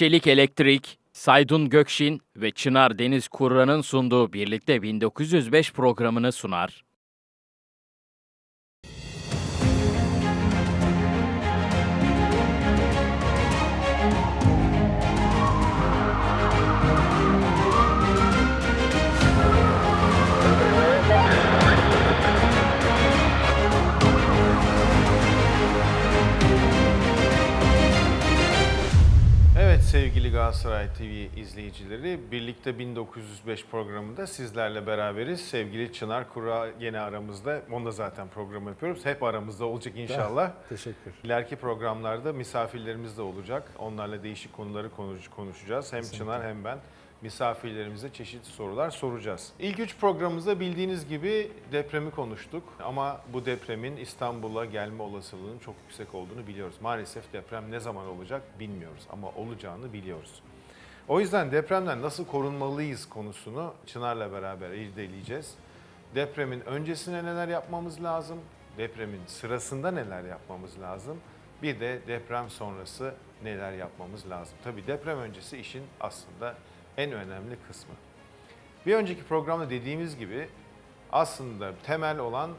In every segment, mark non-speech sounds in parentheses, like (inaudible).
Çelik Elektrik, Saydun Gökşin ve Çınar Deniz Kurran'ın sunduğu Birlikte 1905 programını sunar. Sevgili Galatasaray TV izleyicileri, Birlikte 1905 programında sizlerle beraberiz. Sevgili Çınar Kura yine aramızda. Onda zaten program yapıyoruz. Hep aramızda olacak inşallah. (laughs) Teşekkür. İleriki programlarda misafirlerimiz de olacak. Onlarla değişik konuları konuş- konuşacağız. Hem Çınar hem ben misafirlerimize çeşitli sorular soracağız. İlk üç programımızda bildiğiniz gibi depremi konuştuk. Ama bu depremin İstanbul'a gelme olasılığının çok yüksek olduğunu biliyoruz. Maalesef deprem ne zaman olacak bilmiyoruz ama olacağını biliyoruz. O yüzden depremden nasıl korunmalıyız konusunu Çınar'la beraber irdeleyeceğiz. Depremin öncesine neler yapmamız lazım? Depremin sırasında neler yapmamız lazım? Bir de deprem sonrası neler yapmamız lazım? Tabii deprem öncesi işin aslında en önemli kısmı. Bir önceki programda dediğimiz gibi aslında temel olan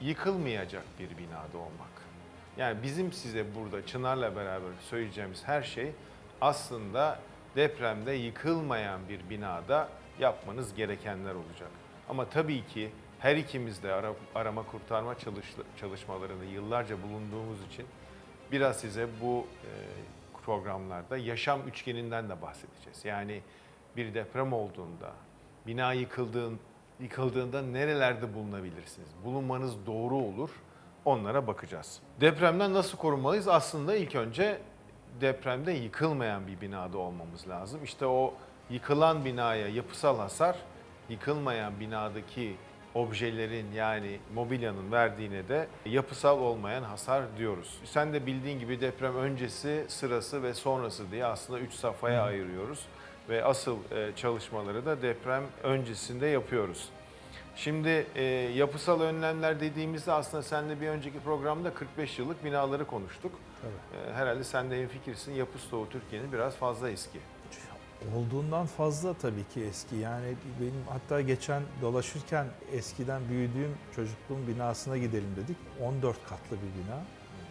yıkılmayacak bir binada olmak. Yani bizim size burada Çınar'la beraber söyleyeceğimiz her şey aslında depremde yıkılmayan bir binada yapmanız gerekenler olacak. Ama tabii ki her ikimiz de ara- arama kurtarma çalış- çalışmalarında yıllarca bulunduğumuz için biraz size bu e, programlarda yaşam üçgeninden de bahsedeceğiz. Yani bir deprem olduğunda, bina yıkıldığın, yıkıldığında nerelerde bulunabilirsiniz? Bulunmanız doğru olur. Onlara bakacağız. Depremden nasıl korunmalıyız? Aslında ilk önce depremde yıkılmayan bir binada olmamız lazım. İşte o yıkılan binaya yapısal hasar, yıkılmayan binadaki objelerin yani mobilyanın verdiğine de yapısal olmayan hasar diyoruz. Sen de bildiğin gibi deprem öncesi, sırası ve sonrası diye aslında 3 safhaya ayırıyoruz ve asıl e, çalışmaları da deprem öncesinde yapıyoruz. Şimdi e, yapısal önlemler dediğimizde aslında seninle bir önceki programda 45 yıllık binaları konuştuk. E, herhalde sen de hemfikirsin yapı stoğu Türkiye'nin biraz fazla eski. Olduğundan fazla tabii ki eski. Yani benim hatta geçen dolaşırken eskiden büyüdüğüm çocukluğum binasına gidelim dedik. 14 katlı bir bina.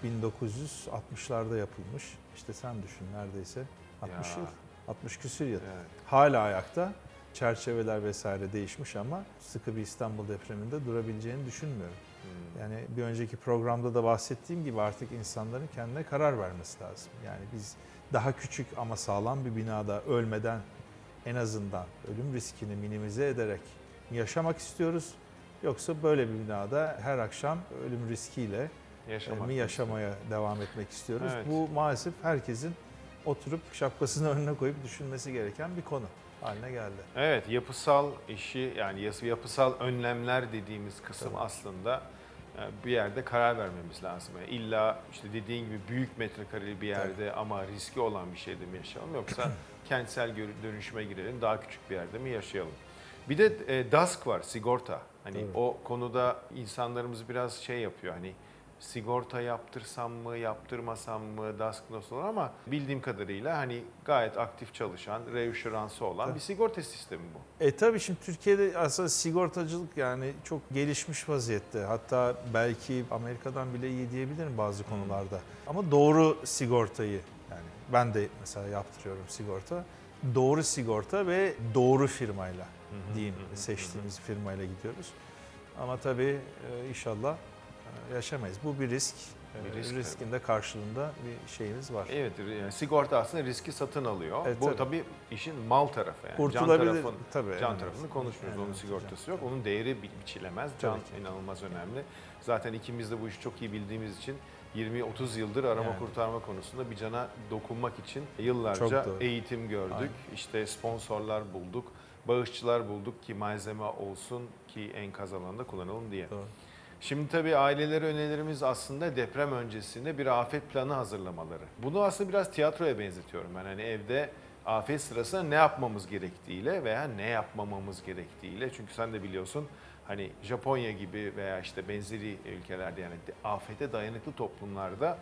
1960'larda yapılmış. İşte sen düşün neredeyse 60 Ya. yıl. 60 küsür yıl. Evet. Hala ayakta. Çerçeveler vesaire değişmiş ama sıkı bir İstanbul depreminde durabileceğini düşünmüyorum. Hmm. Yani bir önceki programda da bahsettiğim gibi artık insanların kendine karar vermesi lazım. Yani biz daha küçük ama sağlam bir binada ölmeden en azından ölüm riskini minimize ederek yaşamak istiyoruz? Yoksa böyle bir binada her akşam ölüm riskiyle e, Yaşamak mi yaşamaya devam etmek istiyoruz? Evet. Bu maalesef herkesin oturup şapkasını (laughs) önüne koyup düşünmesi gereken bir konu haline geldi. Evet, yapısal işi yani yapısal önlemler dediğimiz kısım aslında e, bir yerde karar vermemiz lazım. Yani illa işte dediğin gibi büyük metrekareli bir yerde ama riski olan bir şeyde mi yaşayalım yoksa (clears throat) kentsel dönüşüme girelim daha küçük bir yerde mi yaşayalım? Bir de e, DASK var, sigorta. Hani Evet. o konuda insanlarımız biraz şey yapıyor hani sigorta yaptırsam mı, yaptırmasam mı, DASK nasıl olur ama bildiğim kadarıyla hani gayet aktif çalışan, reassurance'ı olan Tabii. bir sigorta sistemi bu. E tabii şimdi Türkiye'de aslında sigortacılık yani çok gelişmiş vaziyette. Hatta belki Amerika'dan bile iyi diyebilirim bazı konularda. Ama doğru sigortayı yani ben de mesela yaptırıyorum sigorta. Doğru sigorta ve doğru firmayla diyeyim seçtiğimiz firmayla gidiyoruz. Ama tabii e, inşallah yaşamayız. Bu bir risk. Bir E, risk, Riskin de karşılığında bir şeyimiz var. Evet, yani sigorta aslında riski satın alıyor. Evet, bu tabii. tabii işin mal tarafı yani. Can Kurtulabilir tarafın, tabii. can evet. tarafını konuşmuyoruz. Evet, Onun sigortası yok. can. Onun değeri bi- biçilemez. Can Tabii inanılmaz önemli. Zaten ikimiz de bu işi çok iyi bildiğimiz için 20-30 yıldır arama Yani. kurtarma konusunda bir cana dokunmak için yıllarca eğitim gördük. Aynen. İşte sponsorlar bulduk. Bağışçılar bulduk ki malzeme olsun ki enkaz alanında kullanalım diye. Doğru. Şimdi tabii ailelere önerilerimiz aslında deprem öncesinde bir afet planı hazırlamaları. Bunu aslında biraz tiyatroya benzetiyorum ben. Hani evde afet sırasında ne yapmamız gerektiğiyle veya ne yapmamamız gerektiğiyle. Çünkü sen de biliyorsun hani Japonya gibi veya işte benzeri ülkelerde yani afete dayanıklı toplumlarda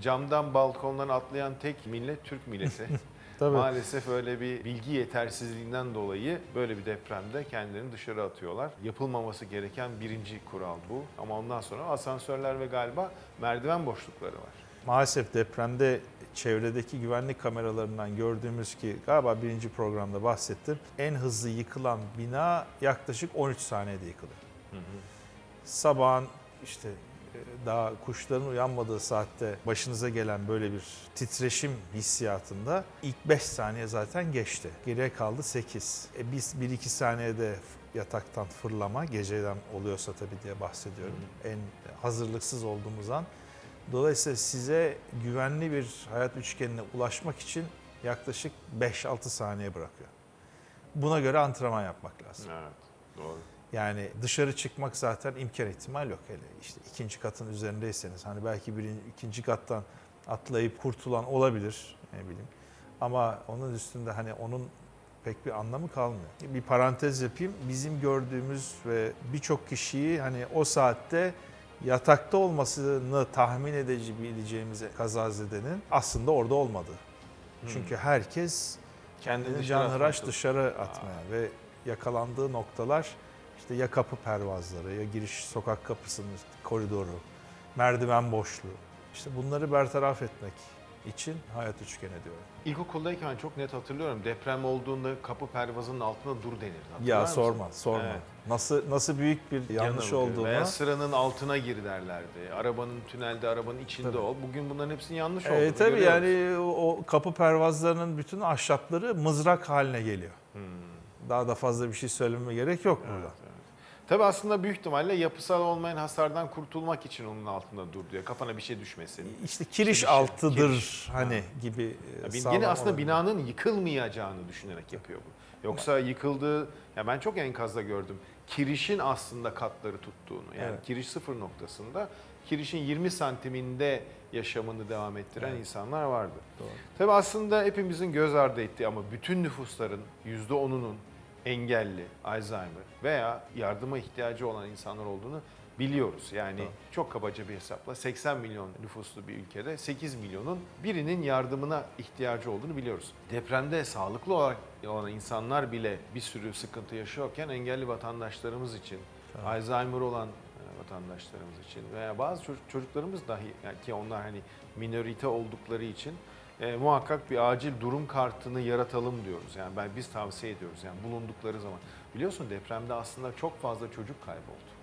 camdan balkondan atlayan tek millet Türk milleti. (laughs) Tabii. Maalesef öyle bir bilgi yetersizliğinden dolayı böyle bir depremde kendilerini dışarı atıyorlar. Yapılmaması gereken birinci kural bu. Ama ondan sonra asansörler ve galiba merdiven boşlukları var. Maalesef depremde çevredeki güvenlik kameralarından gördüğümüz ki galiba birinci programda bahsettim. En hızlı yıkılan bina yaklaşık 13 saniyede yıkılıyor. Sabahın işte daha kuşların uyanmadığı saatte başınıza gelen böyle bir titreşim hissiyatında ilk 5 saniye zaten geçti. Geriye kaldı 8. E biz 1-2 saniyede yataktan fırlama geceden oluyorsa tabii diye bahsediyorum. En hazırlıksız olduğumuz an. Dolayısıyla size güvenli bir hayat üçgenine ulaşmak için yaklaşık 5-6 saniye bırakıyor. Buna göre antrenman yapmak lazım. Evet, doğru. Yani dışarı çıkmak zaten imkan ihtimal yok hele. İşte ikinci katın üzerindeyseniz hani belki birinci, ikinci kattan atlayıp kurtulan olabilir ne bileyim. Ama onun üstünde hani onun pek bir anlamı kalmıyor. Bir parantez yapayım. Bizim gördüğümüz ve birçok kişiyi hani o saatte yatakta olmasını tahmin edebileceğimiz kazazedenin aslında orada olmadığı. Çünkü herkes Kendini dışarı canhıraş dışarı atmaya ve yakalandığı noktalar işte ya kapı pervazları ya giriş sokak kapısının koridoru, merdiven boşluğu. İşte bunları bertaraf etmek için hayat üçgeni diyorum. İlkokuldayken çok net hatırlıyorum. Deprem olduğunda kapı pervazının altına dur denirdi. Hatırlar Ya sorma, sorma. Evet. Nasıl nasıl büyük bir yanlış Yanılgı. olduğunu. Veya sıranın altına gir derlerdi. Arabanın tünelde arabanın içinde Tabii. ol. Bugün bunların hepsinin yanlış olduğunu E, tabii görüyoruz. yani o kapı pervazlarının bütün ahşapları mızrak haline geliyor. Hmm. Daha da fazla bir şey söylememe gerek yok burada. Evet, Tabii aslında büyük ihtimalle yapısal olmayan hasardan kurtulmak için onun altında dur diyor. Kafana bir şey düşmesin. İşte kiriş şey, altıdır kiriş. hani gibi. e, Ya Yine aslında olabilir. binanın yıkılmayacağını düşünerek yapıyor bu. Yoksa yıkıldığı, ya ben çok enkazda gördüm. Kirişin aslında katları tuttuğunu. Yani Evet. kiriş sıfır noktasında kirişin 20 santiminde yaşamını devam ettiren Evet. insanlar vardı. Doğru. Tabii aslında hepimizin göz ardı ettiği ama bütün nüfusların %10'unun engelli, Alzheimer veya yardıma ihtiyacı olan insanlar olduğunu biliyoruz. Yani Doğru. çok kabaca bir hesapla 80 milyon nüfuslu bir ülkede 8 milyonun birinin yardımına ihtiyacı olduğunu biliyoruz. Depremde sağlıklı olarak olan insanlar bile bir sürü sıkıntı yaşıyorken engelli vatandaşlarımız için, Tabii. Alzheimer olan e, vatandaşlarımız için veya bazı çocuk- çocuklarımız dahi yani ki onlar hani minorite oldukları için e, muhakkak bir acil durum kartını yaratalım diyoruz. Yani ben biz tavsiye ediyoruz yani bulundukları zaman. Biliyorsun depremde aslında çok fazla çocuk kayboldu.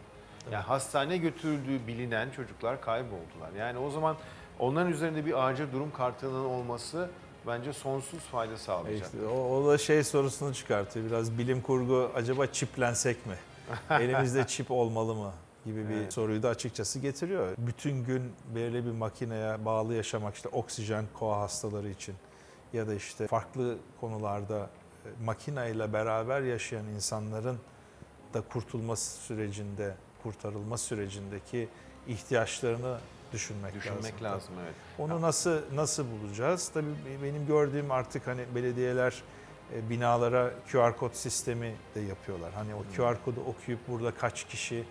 Yani hastane götürüldüğü bilinen çocuklar kayboldular. Yani o zaman onların üzerinde bir acil durum kartının olması bence sonsuz fayda sağlayacak. işte o, o da şey sorusunu çıkartıyor. Biraz bilim kurgu acaba çiplensek mi? (laughs) Elimizde çip olmalı mı? Gibi bir Evet. soruyu da açıkçası getiriyor. Bütün gün belirli bir makineye bağlı yaşamak işte oksijen koa hastaları için ya da işte farklı konularda e, makineyle beraber yaşayan insanların da kurtulması sürecinde, kurtarılma sürecindeki ihtiyaçlarını düşünmek, Düşünmek lazım evet. Onu nasıl nasıl bulacağız? Tabii benim gördüğüm artık hani belediyeler e, binalara QR kod sistemi de yapıyorlar. Hani o QR kodu okuyup burada kaç kişi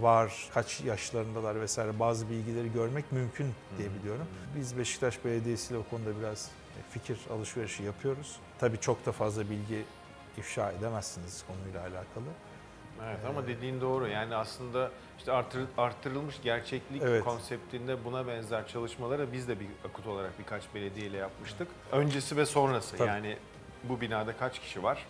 var, kaç yaşlarındalar vesaire bazı bilgileri görmek mümkün diye biliyorum. Biz Beşiktaş Belediyesi ile o konuda biraz fikir alışverişi yapıyoruz. Tabii çok da fazla bilgi ifşa edemezsiniz konuyla alakalı. Evet ama dediğin doğru. Yani aslında işte artır, arttırılmış gerçeklik Evet. konseptinde buna benzer çalışmaları biz de bir akut olarak birkaç belediye ile yapmıştık. Öncesi ve sonrası Tabii. yani bu binada kaç kişi var?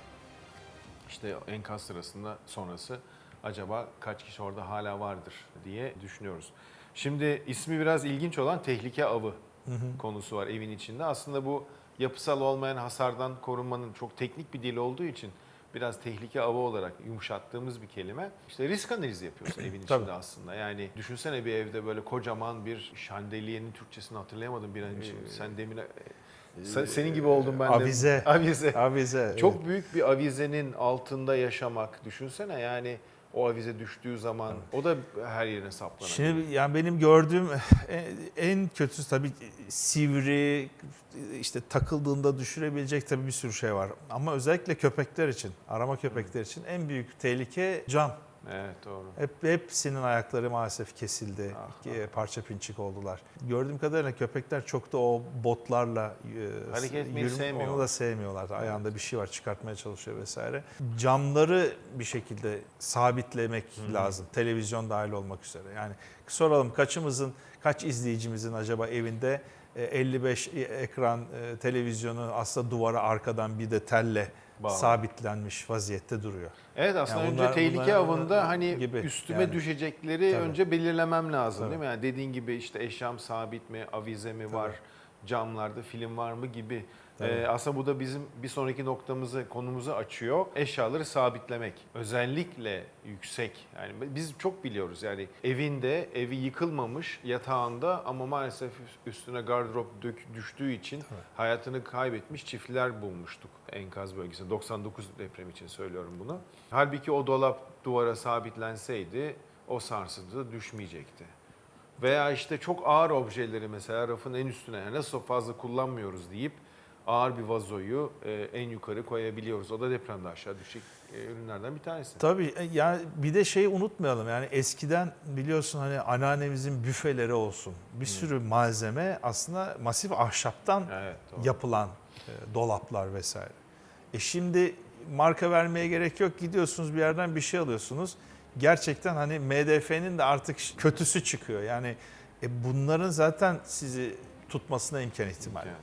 İşte enkaz sırasında sonrası acaba kaç kişi orada hala vardır diye düşünüyoruz. Şimdi ismi biraz ilginç olan tehlike avı konusu var evin içinde. Aslında bu yapısal olmayan hasardan korunmanın çok teknik bir dil olduğu için biraz tehlike avı olarak yumuşattığımız bir kelime. İşte risk analizi yapıyorsun (clears throat) evin Tabii. içinde aslında. Yani düşünsene bir evde böyle kocaman bir şandeliyenin Türkçesini hatırlayamadım bir an için. Sen demin Sen- senin gibi oldum ben de. Avize. (laughs) Avize. Avize. Çok evet. büyük bir avizenin altında yaşamak düşünsene yani o avize düştüğü zaman o da her yerine saplanabilir. Şimdi yani benim gördüğüm (laughs) en- kötüsü tabii sivri işte takıldığında düşürebilecek tabii bir sürü şey var. Ama özellikle köpekler için, arama köpekler için en büyük tehlike cam. Evet doğru. Hep hepsinin ayakları maalesef kesildi. Ah, İki parça pinçik oldular. Gördüğüm kadarıyla köpekler çok da o botlarla e, Hareket etmeyi sevmiyorlar. Onu da sevmiyorlar. Ayağında bir şey var çıkartmaya çalışıyor vesaire. Camları bir şekilde sabitlemek lazım. Televizyon dahil olmak üzere. Yani soralım kaçımızın, kaç izleyicimizin acaba evinde e, 55 ekran e, televizyonu aslında duvara arkadan bir de telle Bağlı. sabitlenmiş vaziyette duruyor. Evet aslında Yani önce bunlar- tehlike bunlar- avında hani gibi üstüme yani. düşecekleri Tabii. önce belirlemem lazım Tabii. değil mi? Yani dediğin gibi işte eşyam sabit mi, avize mi var, camlarda film var mı gibi. Tabii. Ee, aslında bu da bizim bir sonraki noktamızı, konumuzu açıyor. Eşyaları sabitlemek. Özellikle yüksek. Yani biz çok biliyoruz yani evinde, evi yıkılmamış yatağında ama maalesef üstüne gardırop dök, düştüğü için hayatını kaybetmiş çiftler bulmuştuk enkaz bölgesinde. 99 deprem için söylüyorum bunu. Halbuki o dolap duvara sabitlenseydi o sarsıntı düşmeyecekti. Veya işte çok ağır objeleri mesela rafın en üstüne yani nasıl fazla kullanmıyoruz deyip ağır bir vazoyu e, en yukarı koyabiliyoruz. O da depremde aşağı düşecek e, ürünlerden bir tanesi. Tabii e, yani bir de şeyi unutmayalım yani eskiden biliyorsun hani anneannemizin büfeleri olsun bir sürü malzeme aslında masif ahşaptan Evet, doğru. yapılan e, dolaplar vesaire. E şimdi marka vermeye gerek yok gidiyorsunuz bir yerden bir şey alıyorsunuz. Gerçekten hani MDF'nin de artık kötüsü çıkıyor yani e bunların zaten sizi tutmasına imkan ihtimal. Yani.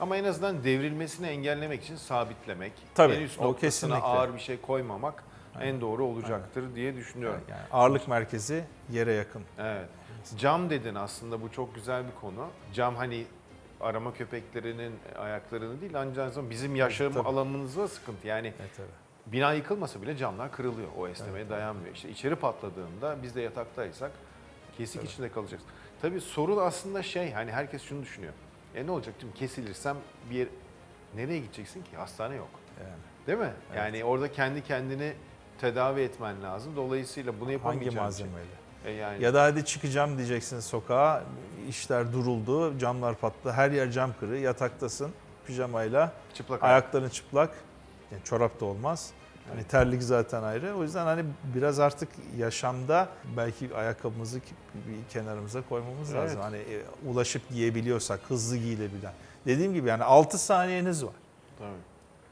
Ama en azından devrilmesini engellemek için sabitlemek, Tabii, en üst o noktasına kesinlikle. ağır bir şey koymamak en doğru olacaktır diye düşünüyorum. Yani ağırlık merkezi yere yakın. Evet. Cam dedin aslında bu çok güzel bir konu. Cam hani arama köpeklerinin ayaklarını değil ancak bizim yaşam Tabii. alanımızda sıkıntı. Yani Evet, evet. bina yıkılmasa bile camlar kırılıyor. O esnemeye dayanmıyor. İşte içeri patladığında biz de yataktaysak kesik içinde kalacağız. Tabii sorun aslında şey hani herkes şunu düşünüyor. E ne olacak mi? Kesilirsem bir yer... Nereye gideceksin ki? Hastane yok. Yani. Değil mi? Yani orada kendi kendini tedavi etmen lazım. Dolayısıyla bunu Hangi yapamayacağın için. malzemeyle? E yani Ya da hadi çıkacağım diyeceksin sokağa, işler duruldu, camlar patladı, her yer cam kırı, yataktasın pijamayla, çıplak ayak. ayakların çıplak, yani çorap da olmaz. Hani terlik zaten ayrı. O yüzden hani biraz artık yaşamda belki ayakkabımızı bir kenarımıza koymamız Evet. lazım. Hani e, ulaşıp giyebiliyorsak, hızlı giyilebilen. Dediğim gibi yani 6 saniyeniz var. Tabii.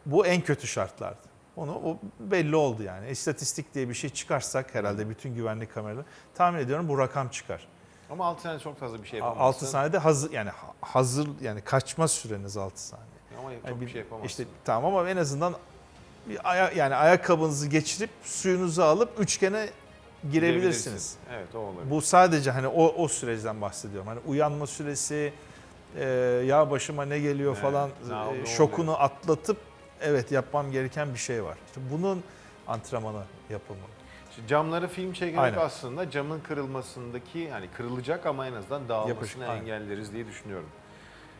Bu en kötü şartlardı. Onu o belli oldu yani. İstatistik diye bir şey çıkarsak herhalde bütün güvenlik kameraları tahmin ediyorum bu rakam çıkar. Ama 6 sene çok fazla bir şey yapamazsın. 6 saniyede hazır yani ha- hazır yani kaçma süreniz 6 saniye. Ama çok Yani bir şey yapamazsın. İşte tamam ama en azından bir aya, yani ayakkabınızı geçirip suyunuzu alıp üçgene girebilirsiniz. Evet o olabilir. Bu sadece hani o o süreçten bahsediyorum. Hani uyanma süresi e, ya başıma ne geliyor Evet, falan ne e, şokunu atlatıp evet yapmam gereken bir şey var. İşte bunun antrenmanı yapılmalı. Şimdi camları film çekerek Aynen. aslında camın kırılmasındaki hani kırılacak ama en azından dağılmasını Yapışık, aynen. engelleriz diye düşünüyorum.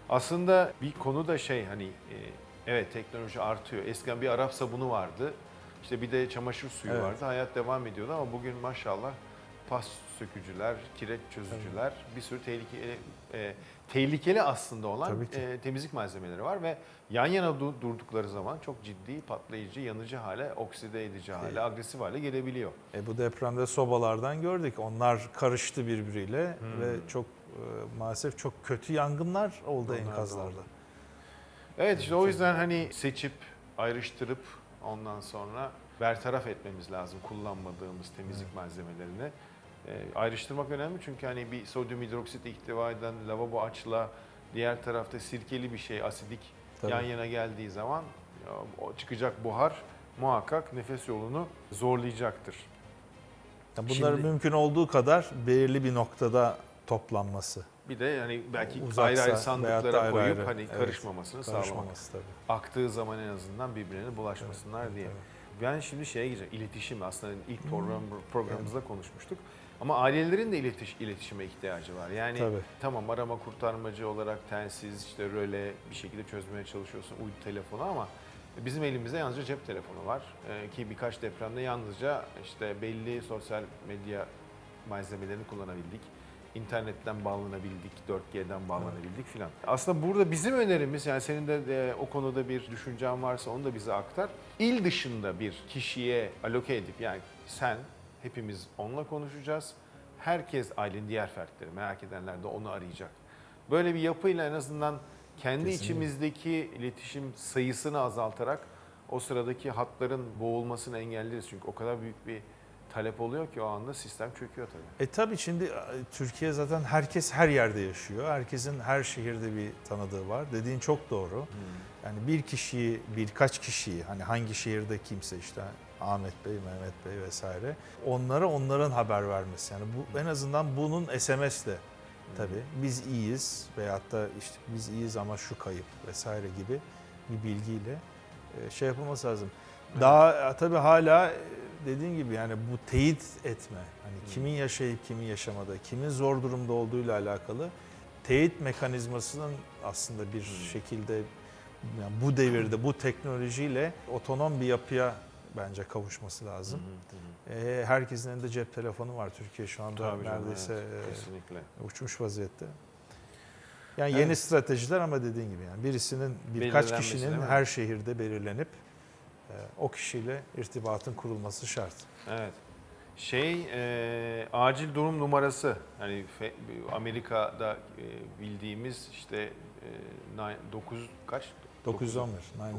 Aslında bir konu da şey hani e, evet teknoloji artıyor. Eskiden bir Arap sabunu vardı. İşte bir de çamaşır suyu Evet. vardı. Hayat devam ediyordu ama bugün maşallah pas sökücüler, kireç çözücüler, bir sürü tehlikeli e, tehlikeli aslında olan Tabii ki. e, temizlik malzemeleri var ve yan yana du- durdukları zaman çok ciddi patlayıcı, yanıcı hale, okside edici hale, agresif hale gelebiliyor. E bu depremde sobalardan gördük. Onlar karıştı birbiriyle ve çok e, maalesef çok kötü yangınlar oldu Onlar da enkazlarda. oldu. Evet işte o yüzden hani seçip ayrıştırıp ondan sonra bertaraf etmemiz lazım kullanmadığımız temizlik malzemelerini. Ee, ayrıştırmak önemli çünkü hani bir sodyum hidroksit ihtiva eden lavabo açla diğer tarafta sirkeli bir şey asidik Tabii. yan yana geldiği zaman o çıkacak buhar muhakkak nefes yolunu zorlayacaktır. Yani bunların Şimdi- mümkün olduğu kadar belirli bir noktada toplanması. Bir de yani belki Uzaksa ayrı ayrı sandıklara ayrı koyup ayrı, hani evet, karışmamasını sağlamak. Karışmaması tabii. aktığı zaman en azından birbirine bulaşmasınlar diye. Ben şimdi şeye gireceğim. İletişim aslında ilk program, programımızda konuşmuştuk. Ama ailelerin de iletiş, iletişime ihtiyacı var. Yani Tabii. tamam arama kurtarmacı olarak telsiz, işte röle bir şekilde çözmeye çalışıyorsun uydu telefonu ama bizim elimizde yalnızca cep telefonu var. Ee, ki birkaç depremde yalnızca işte belli sosyal medya malzemelerini kullanabildik. İnternetten bağlanabildik, 4G'den bağlanabildik filan. Aslında burada bizim önerimiz yani senin de e, o konuda bir düşüncen varsa onu da bize aktar. İl dışında bir kişiye aloke edip yani sen Hepimiz onunla konuşacağız. Herkes ailenin diğer fertleri merak edenler de onu arayacak. Böyle bir yapıyla en azından kendi Kesinlikle. içimizdeki iletişim sayısını azaltarak o sıradaki hatların boğulmasını engelleriz. Çünkü o kadar büyük bir talep oluyor ki o anda sistem çöküyor tabii. E tabii şimdi e, Türkiye zaten herkes her yerde yaşıyor. Herkesin her şehirde bir tanıdığı var. Dediğin çok doğru. Yani bir kişiyi, birkaç kişiyi hani hangi şehirde kimse işte Ahmet Bey, Mehmet Bey vesaire onlara onların haber vermesi. Yani bu en azından bunun SMS'le tabii biz iyiyiz veyahut da işte biz iyiyiz ama şu kayıp vesaire gibi bir bilgiyle e, şey yapılması lazım. Daha e, tabii hala e, dediğim gibi yani bu teyit etme. Hani kimin yaşayıp kimin yaşamadığı, kimin zor durumda olduğuyla alakalı teyit mekanizmasının aslında bir şekilde yani bu devirde bu teknolojiyle otonom bir yapıya bence kavuşması lazım. E, herkesin elinde cep telefonu var. Türkiye şu anda Tabii canım, neredeyse evet, e, kesinlikle. uçmuş vaziyette. Yani yeni stratejiler ama dediğin gibi yani birisinin birkaç Belirlenmesi kişinin değil mi? her şehirde belirlenip o kişiyle irtibatın kurulması şart. Evet. Şey, e, acil durum numarası. Hani fe- Amerika'da e, bildiğimiz işte e, 9 kaç? 911,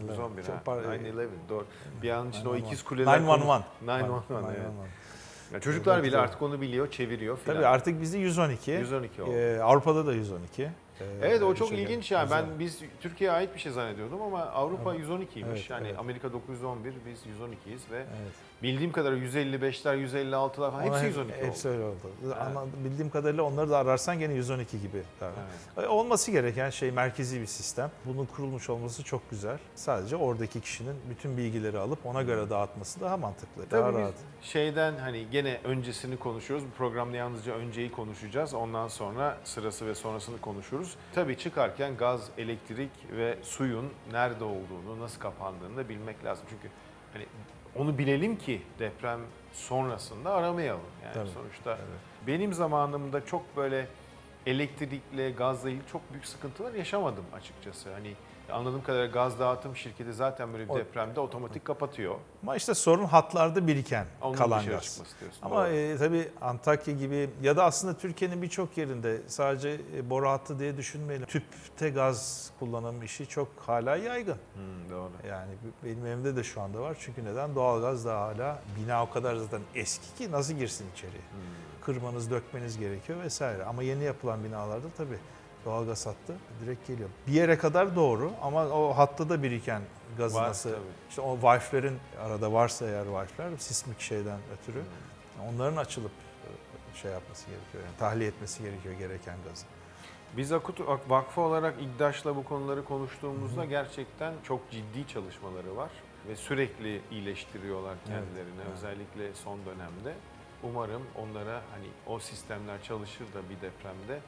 911 Çok ha. par- 911 doğru. Bir an içinde o 911. ikiz kuleler. 911. 911. 911. evet. Ya çocuklar bile artık onu biliyor, çeviriyor filan. Tabii artık bizde 112. 112 oldu. Ee, Avrupa'da da 112. Ee, Evet o çok ilginç yani. Ben biz Türkiye'ye ait bir şey zannediyordum ama Avrupa Evet. 112'ymiş. Evet, yani evet. Amerika 911, biz 112'yiz ve Evet. bildiğim kadarıyla 155'ler, 156'lar falan Ona hepsi hep- 112 Hepsi oldu. öyle oldu. Ama bildiğim kadarıyla onları da ararsan gene 112 gibi. Evet. E, Olması gereken şey merkezi bir sistem. Bunun kurulmuş olması çok güzel. Sadece oradaki kişinin bütün bilgileri alıp ona göre dağıtması daha mantıklı. daha Tabii rahat. biz şeyden hani gene öncesini konuşuyoruz. Bu programda yalnızca önceyi konuşacağız. Ondan sonra sırası ve sonrasını konuşuruz. Tabii çıkarken gaz, elektrik ve suyun nerede olduğunu, nasıl kapandığını da bilmek lazım. Çünkü hani onu bilelim ki deprem sonrasında aramayalım. Yani Tabii, sonuçta benim zamanımda çok böyle elektrikle, gazla ilgili çok büyük sıkıntılar yaşamadım açıkçası. Hani anladığım kadarıyla gaz dağıtım şirketi zaten böyle bir O- depremde otomatik kapatıyor. Ama işte sorun hatlarda biriken Onun kalan dışarı gaz. Ama Doğru. e, tabii Antakya gibi ya da aslında Türkiye'nin birçok yerinde sadece e, boru hattı diye düşünmeyelim. Tüpte gaz kullanım işi çok hala yaygın. Hmm, doğru. Yani benim evimde de şu anda var. Çünkü neden? Doğalgaz da hala bina o kadar zaten eski ki nasıl girsin içeriye? Hmm. Kırmanız, dökmeniz gerekiyor vesaire. Ama yeni yapılan binalarda tabii doğalgaz hattı direkt geliyor. Bir yere kadar doğru ama o hatta da biriken gazı Var, nasıl? tabii. İşte o valflerin arada varsa eğer valfler sismik şeyden ötürü Hmm. onların açılıp e, şey yapması gerekiyor. Yani tahliye etmesi gerekiyor gereken gazı. Biz Akut Vakfı olarak İGDAŞ'la bu konuları konuştuğumuzda gerçekten çok ciddi çalışmaları var ve sürekli iyileştiriyorlar kendilerini evet. özellikle son dönemde. Umarım onlara hani o sistemler çalışır da bir depremde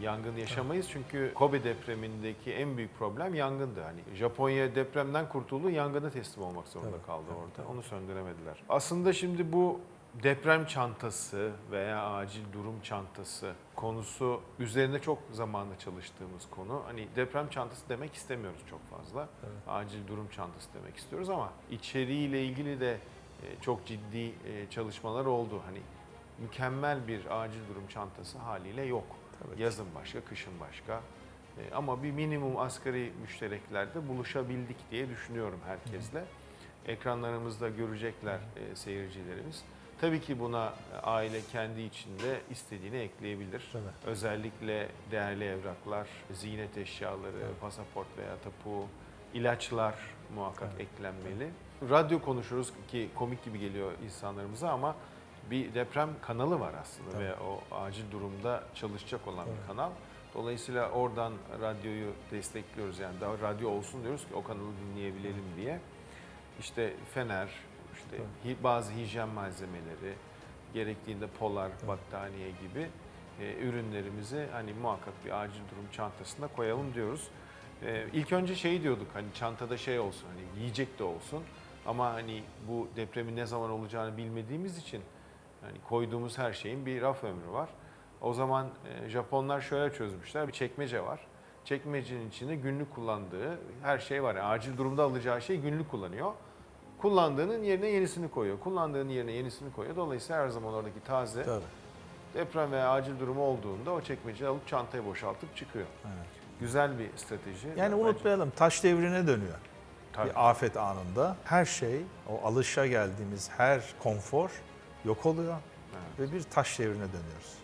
yangın yaşamayız. Çünkü Kobe depremindeki en büyük problem yangındı. Hani Japonya depremden kurtuldu, yangına teslim olmak zorunda kaldı orada. Onu söndüremediler. Aslında şimdi bu deprem çantası veya acil durum çantası konusu üzerinde çok zamanla çalıştığımız konu. Hani deprem çantası demek istemiyoruz çok fazla. Evet. Acil durum çantası demek istiyoruz ama içeriğiyle ilgili de e, çok ciddi e, çalışmalar oldu. Hani mükemmel bir acil durum çantası haliyle yok. Ki. Yazın başka, kışın başka. E, Ama bir minimum asgari müştereklerde buluşabildik diye düşünüyorum herkesle. Ekranlarımızda görecekler e, seyircilerimiz. Tabii ki buna e, aile kendi içinde istediğini ekleyebilir. Tabii. Özellikle değerli evraklar, ziynet eşyaları, Evet. pasaport veya tapu, ilaçlar muhakkak Evet. eklenmeli. Radyo konuşuruz ki komik gibi geliyor insanlarımıza ama bir deprem kanalı var aslında Tabii. ve o acil durumda çalışacak olan Tabii. bir kanal. Dolayısıyla oradan radyoyu destekliyoruz yani daha radyo olsun diyoruz ki o kanalı dinleyebilelim diye. İşte fener, işte hi- bazı hijyen malzemeleri, gerektiğinde polar, Tabii. battaniye gibi e, ürünlerimizi hani muhakkak bir acil durum çantasına koyalım diyoruz. E, ilk önce şey diyorduk hani çantada şey olsun hani yiyecek de olsun ama hani bu depremin ne zaman olacağını bilmediğimiz için hani koyduğumuz her şeyin bir raf ömrü var. O zaman e, Japonlar şöyle çözmüşler bir çekmece var. Çekmecenin içinde günlük kullandığı her şey var. Yani acil durumda alacağı şey günlük kullanıyor. kullandığının yerine yenisini koyuyor. Kullandığının yerine yenisini koyuyor. Dolayısıyla her zaman oradaki taze Tabii. deprem veya acil durumu olduğunda o çekmeceyi alıp çantaya boşaltıp çıkıyor. Evet. Güzel bir strateji. Yani Bence- unutmayalım taş devrine dönüyor. Tabii. Bir afet anında her şey, o alışa geldiğimiz her konfor yok oluyor ve bir taş devrine dönüyoruz.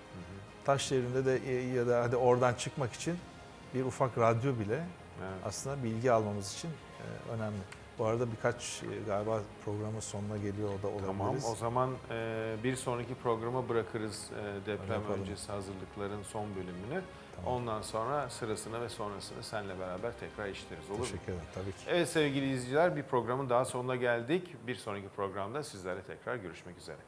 Taş devrinde de e, ya da hadi oradan çıkmak için bir ufak radyo bile Evet. aslında bilgi almamız için e, önemli. Bu arada birkaç e, galiba programın sonuna geliyor o da olabiliriz. Tamam o zaman e, bir sonraki programa bırakırız e, deprem Yapalım. öncesi hazırlıkların son bölümünü. Tamam. Ondan sonra sırasını ve sonrasını seninle beraber tekrar işleriz olur mu? Teşekkür ederim tabii ki. Evet sevgili izleyiciler bir programın daha sonuna geldik. Bir sonraki programda sizlerle tekrar görüşmek üzere.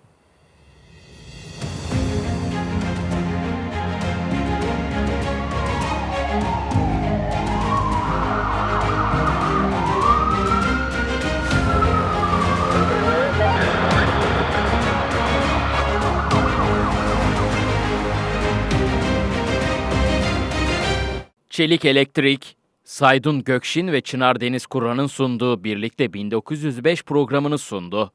Çelik Elektrik, Saydun Gökşin ve Çınar Deniz Kur'an'ın sunduğu Birlikte 1905 programını sundu.